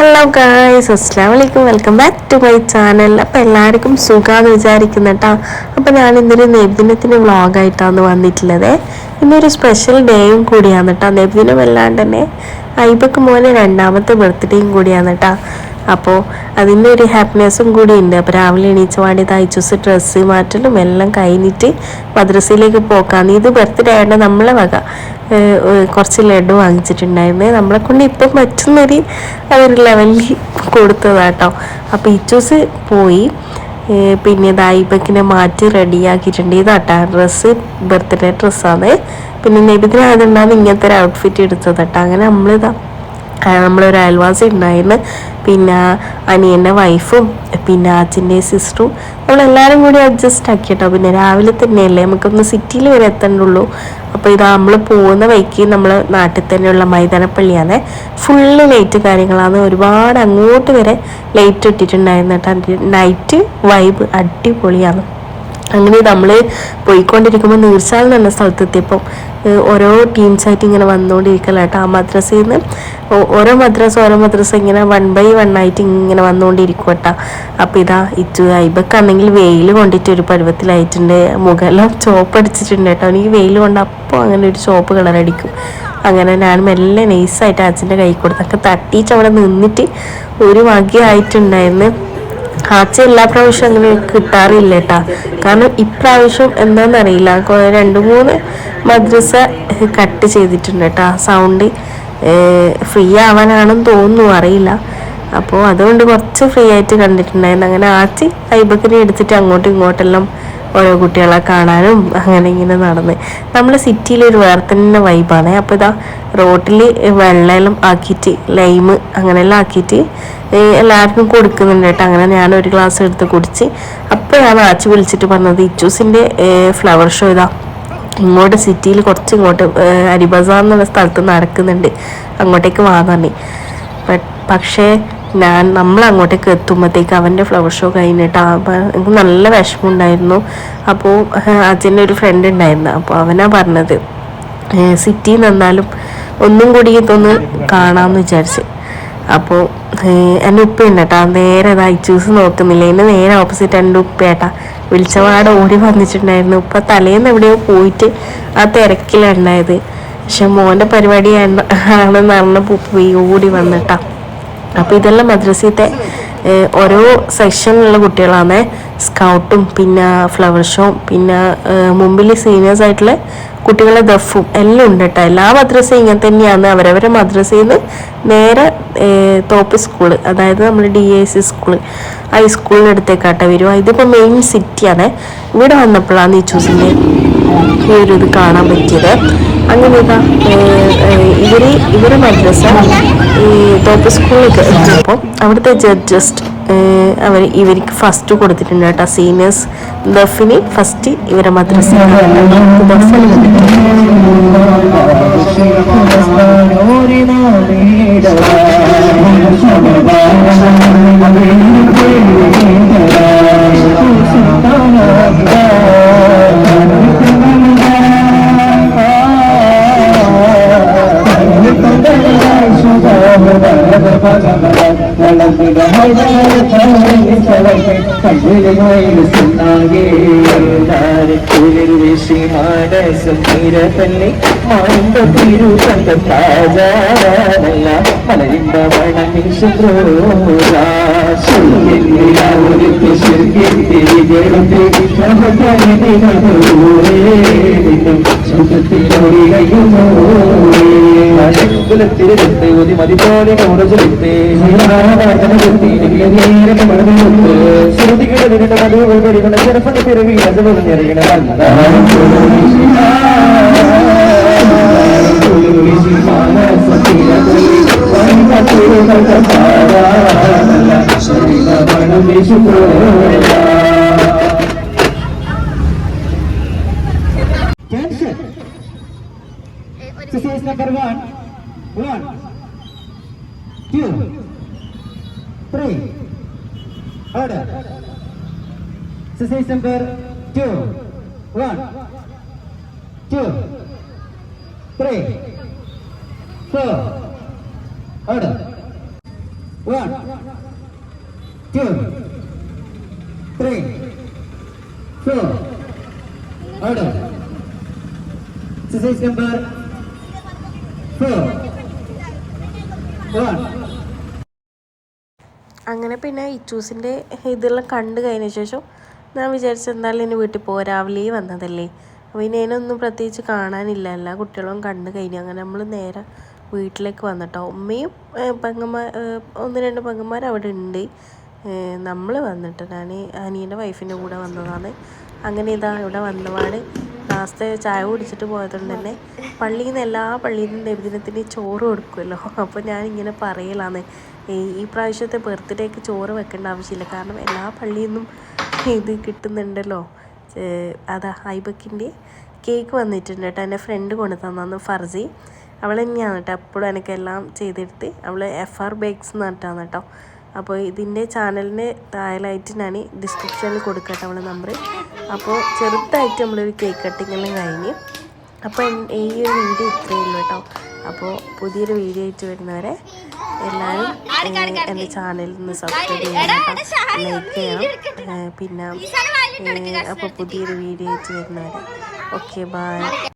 Hello guys അസ്സാം വലൈക്കും welcome back to my channel അപ്പോൾ എല്ലാവർക്കും സുഖമാണെന്ന് വിചാരിക്കുന്ന കേട്ടോ അപ്പോൾ ഞാൻ ഇന്നൊരു നബിദിനത്തിന് വ്ളോഗായിട്ടാണ് വന്നിട്ടുള്ളത്. ഇന്നൊരു സ്പെഷ്യൽ ഡേയും കൂടിയാണ് കേട്ടോ നബിദിനം അല്ലാണ്ട് തന്നെ ഐബക്ക് മോനെ രണ്ടാമത്തെ ബർത്ത്ഡേയും കൂടിയാണ് കേട്ടോ അപ്പോൾ അതിന്റെ ഒരു ഹാപ്പിനെസ്സും കൂടി ഉണ്ട്. അപ്പോൾ രാവിലെ എണീച്ച പാടി തയ്ച്ചൂസ് ഡ്രസ്സ് മാറ്റലും എല്ലാം കഴിഞ്ഞിട്ട് മദ്രസയിലേക്ക് പോക്കാന്ന് ഇത് ബർത്ത്ഡേ ആയതുകൊണ്ട് നമ്മളെ വക കുറച്ച് ലഡു വാങ്ങിച്ചിട്ടുണ്ടായിരുന്നു. നമ്മളെ കൊണ്ട് ഇപ്പം പറ്റുന്നൊരു ഒരു ലെവലിൽ കൊടുത്തതാട്ടോ. അപ്പോൾ ഇച്ചൂസ് പോയി. പിന്നെ ദായിബക്കിനെ മാറ്റി റെഡിയാക്കിയിട്ടുണ്ട് ഇതാട്ടാ ഡ്രസ്സ് ബർത്ത്ഡേ ഡ്രസ്സാണ് പിന്നെ നബിദിനായതുകൊണ്ടാണ് ഇങ്ങനത്തെ ഒരു ഔട്ട്ഫിറ്റ് എടുത്തതാട്ടോ അങ്ങനെ നമ്മളിതാ നമ്മളൊരു അയൽവാസി ഉണ്ടായിരുന്നു. പിന്നെ അനിയന്റെ വൈഫും പിന്നെ അച്ഛന്റെ സിസ്റ്ററും നമ്മളെല്ലാവരും കൂടി അഡ്ജസ്റ്റ് ആക്കി കേട്ടോ പിന്നെ രാവിലെ തന്നെയല്ലേ നമുക്കൊന്ന് സിറ്റിയിൽ വരെ എത്തണ്ടുള്ളൂ. അപ്പോൾ ഇത് നമ്മൾ പോകുന്ന വഴിക്ക് നമ്മൾ നാട്ടിൽ തന്നെയുള്ള മൈതാനപ്പള്ളിയാണ്. ഫുള്ള് ലൈറ്റ് കാര്യങ്ങളാണ്. ഒരുപാട് അങ്ങോട്ട് വരെ ലൈറ്റ് ഇട്ടിട്ടുണ്ടായിരുന്നു കേട്ടോ. നൈറ്റ് വൈബ് അടിപൊളിയാണ്. അങ്ങനെ നമ്മൾ പോയിക്കൊണ്ടിരിക്കുമ്പോൾ നീർച്ചാൽ എന്ന സ്ഥലത്തെത്തിയപ്പോൾ ഓരോ ടീംസായിട്ട് ഇങ്ങനെ വന്നുകൊണ്ടിരിക്കല കേട്ടോ. ആ മദ്രസയിൽ നിന്ന് ഓരോ മദ്രസ ഓരോ മദ്രസ ഇങ്ങനെ വൺ ബൈ വൺ ആയിട്ട് ഇങ്ങനെ വന്നുകൊണ്ടിരിക്കും കേട്ടോ. അപ്പോൾ ഇതാ ഇറ്റു ഐബക്കാണെങ്കിൽ വെയിൽ കൊണ്ടിട്ട് ഒരു പരുവത്തിലായിട്ടുണ്ട്. മുഖമെല്ലാം ചോപ്പ് അടിച്ചിട്ടുണ്ട് കേട്ടോ. എനിക്ക് വെയിൽ കൊണ്ട് അപ്പോൾ അങ്ങനെ ഒരു ചോപ്പ് കളറടിക്കും അങ്ങനെ ഞാൻ മെല്ലെ നൈസായിട്ട് അച്ഛന്റെ കൈ കൊടുത്തൊക്കെ തട്ടിയിട്ട് അവിടെ നിന്നിട്ട് ഒരു വകയായിട്ടുണ്ടായിരുന്നു. ആച്ച എല്ലാ പ്രാവശ്യം അങ്ങനെ കിട്ടാറില്ല കേട്ടാ കാരണം ഇപ്രാവശ്യം എന്താണെന്നറിയില്ല രണ്ട് മൂന്ന് മദ്രസ കട്ട് ചെയ്തിട്ടുണ്ട് കേട്ടാ സൗണ്ട് ഫ്രീ ആവാനാണെന്ന് തോന്നുന്നു. അറിയില്ല. അപ്പോൾ അതുകൊണ്ട് കുറച്ച് ഫ്രീ ആയിട്ട് കണ്ടിട്ടുണ്ടായിരുന്നു. അങ്ങനെ ആച്ചി ഐബക്കിനെ എടുത്തിട്ട് അങ്ങോട്ടും ഇങ്ങോട്ടെല്ലാം ഓരോ കുട്ടികളെ കാണാനും അങ്ങനെ ഇങ്ങനെ നടന്ന്. നമ്മൾ സിറ്റിയിൽ ഒരു വേറെ തന്നെ വൈബാണ് അപ്പോൾ ഇതാ റോട്ടിൽ വെള്ളമെല്ലാം ആക്കിയിട്ട് ലൈമ് അങ്ങനെയെല്ലാം ആക്കിയിട്ട് എല്ലാവർക്കും കൊടുക്കുന്നുണ്ട് കേട്ടോ. അങ്ങനെ ഞാൻ ഒരു ഗ്ലാസ് എടുത്ത് കുടിച്ച് അപ്പോൾ അപ്പോഴാണ് ആച്ചു വിളിച്ചിട്ട് പറഞ്ഞത് ഇച്ചൂസിന്റെ ഫ്ലവർ ഷോ ഇതാ. ഇങ്ങോട്ട് സിറ്റിയിൽ കുറച്ച് ഇങ്ങോട്ട് അരിബസാർ എന്നുള്ള സ്ഥലത്ത് നടക്കുന്നുണ്ട്. അങ്ങോട്ടേക്ക് വാങ്ങാൻ പക്ഷേ ഞാൻ നമ്മൾ അങ്ങോട്ടേക്ക് എത്തുമ്പോഴത്തേക്ക് അവന്റെ ഫ്ലവർ ഷോ കഴിഞ്ഞിട്ട് ആ എനിക്ക് നല്ല വിഷമമുണ്ടായിരുന്നു. അപ്പോൾ അച്ഛന്റെ ഒരു ഫ്രണ്ട് ഉണ്ടായിരുന്നു. അപ്പോൾ അവനാ പറഞ്ഞത് സിറ്റി നിന്നാലും ഒന്നും കൂടി ഇതൊന്ന് കാണാമെന്ന് വിചാരിച്ച്. അപ്പോൾ എന്റെ ഉപ്പയുണ്ട് കേട്ടോ. നേരെ ഇതാ ചൂസ് നോക്കുന്നില്ല. എന്റെ നേരെ ഓപ്പോസിറ്റ് എന്റെ ഉപ്പയേട്ടാ വിളിച്ചപാടെ ഓടി വന്നിട്ടുണ്ടായിരുന്നു. ഉപ്പ തലേന്ന് എവിടെയോ പോയിട്ട് ആ തിരക്കിലുണ്ടായത് പക്ഷെ മോന്റെ പരിപാടി ആണ്- ആണെന്ന് പറഞ്ഞപ്പോൾ ഉപ്പ പോയി ഓടി വന്നിട്ടാ അപ്പോൾ ഇതെല്ലാം മദ്രസത്തെ ഓരോ സെക്ഷനിലുള്ള കുട്ടികളാണ്. സ്കൗട്ടും പിന്നെ ഫ്ലവർ ഷോ പിന്നെ മുമ്പിൽ സീനിയേഴ്സ് ആയിട്ടുള്ള കുട്ടികളെ ദഫും എല്ലാം ഉണ്ട് കേട്ടോ എല്ലാ മദ്രസയും ഇങ്ങനെ തന്നെയാണ്. അവരവരെ മദ്രസയിൽ നിന്ന് നേരെ തോപ്പ് സ്കൂൾ അതായത് നമ്മൾ ഡി എ സി സ്കൂൾ ആ സ്കൂളിനടുത്തേക്കാട്ടെ വരുക. ഇതിപ്പോൾ മെയിൻ സിറ്റിയാണ് ഇവിടെ വന്നപ്പോഴാണ് ഈ ചൂസിന്റെ ഈ ഒരു ഇത് കാണാൻ പറ്റിയത്. അങ്ങനെ ഇവർ ഇവരെ മദ്രസ ഈ തോപ്പ് സ്കൂളിലേക്ക് എത്തിയപ്പോൾ അവിടുത്തെ ജഡ്ജസ്റ്റ് അവർ ഇവർക്ക് ഫസ്റ്റ് കൊടുത്തിട്ടുണ്ട് കേട്ടോ സീനിയേഴ്സ് ദഫിന് ഫസ്റ്റ് ഇവരെ മദ്രസ. ദഫിന്. മാനസമീരതന്നെ മാണ്ട തിരുസംഗ താജാനല്ല മലരിമ്പ ുലത്തിരുത്തെ ഒരു മതിപോലെ കൗടചലിത്തെ ശ്രുതികളുടെ മധുകളികളുടെ ചെറുപ്പത്തെ പിറവി Exercise number one. One, two, three. Order. Exercise number two. One, two, three, four. Order. One, two, three, four. Order. Exercise number four. അങ്ങനെ പിന്നെ ഇച്ചൂസിന്റെ ഇതെല്ലാം കണ്ടു കഴിഞ്ഞ ശേഷം ഞാൻ വിചാരിച്ചു എന്തായാലും ഇനി വീട്ടിൽ പോകാം രാവിലെ വന്നതല്ലേ. അപ്പോൾ ഇനി അതിനൊന്നും പ്രത്യേകിച്ച് കാണാനില്ല. എല്ലാ കുട്ടികളും കണ്ടു കഴിഞ്ഞു. അങ്ങനെ നമ്മൾ നേരെ വീട്ടിലേക്ക് വന്നിട്ടോ. ഉമ്മയും പെങ്ങന്മാർ ഒന്ന് രണ്ട് പെങ്ങന്മാർ അവിടെ ഉണ്ട്. നമ്മൾ വന്നിട്ട്. ഞാൻ അനിയന്റെ വൈഫിന്റെ കൂടെ വന്നതാണ്. അങ്ങനെ ഇതാ ഇവിടെ വന്നപാട്. ലാസ്റ്റ് ചായ കുടിച്ചിട്ട് പോയതുകൊണ്ട് തന്നെ പള്ളിയിൽ നിന്ന് എല്ലാ പള്ളിയിൽ നിന്നും ദൈവദിനത്തിന് ചോറ് കൊടുക്കുമല്ലോ. അപ്പോൾ ഞാൻ പറയലാന്ന്. ഈ പ്രാവശ്യത്തെ ബർത്ത്ഡേക്ക് ചോറ് വെക്കേണ്ട ആവശ്യമില്ല. കാരണം എല്ലാ പള്ളിയിൽ നിന്നും ഇത് കിട്ടുന്നുണ്ടല്ലോ. അതാ ഐബക്കിന്റെ കേക്ക് വന്നിട്ടുണ്ട് കേട്ടോ. എന്റെ ഫ്രണ്ട് കൊണ്ടു തന്നു ഫർസി. അവൾ തന്നെയാണ് കേട്ടോ എപ്പോഴും എനിക്കെല്ലാം ചെയ്തെടുത്ത്. അവൾ എഫ് ആർ ബേക്സ് എന്ന് പറഞ്ഞിട്ടാണ് കേട്ടോ. അപ്പോൾ ഇതിന്റെ ചാനലിന് താഴെയായിട്ട് ഞാൻ ഡിസ്ക്രിപ്ഷനിൽ കൊടുക്കട്ടെ നമ്മുടെ നമ്പർ അപ്പോൾ ചെറുതായിട്ട് നമ്മളൊരു കേക്ക് കട്ടിങ് എല്ലാം കഴിഞ്ഞ് അപ്പോൾ ഈ ഒരു വീഡിയോ ഇത്രയേ ഉള്ളൂ കേട്ടോ. അപ്പോൾ പുതിയൊരു വീഡിയോ ആയിട്ട് വരുന്നവരെ എല്ലാവരും എന്റെ ചാനലിൽ നിന്ന് സബ്സ്ക്രൈബ് ചെയ്യണം ലൈക്ക് ചെയ്യണം. പിന്നെ അപ്പോൾ പുതിയൊരു വീഡിയോ ആയിട്ട് വരുന്നവരെ. Okay bye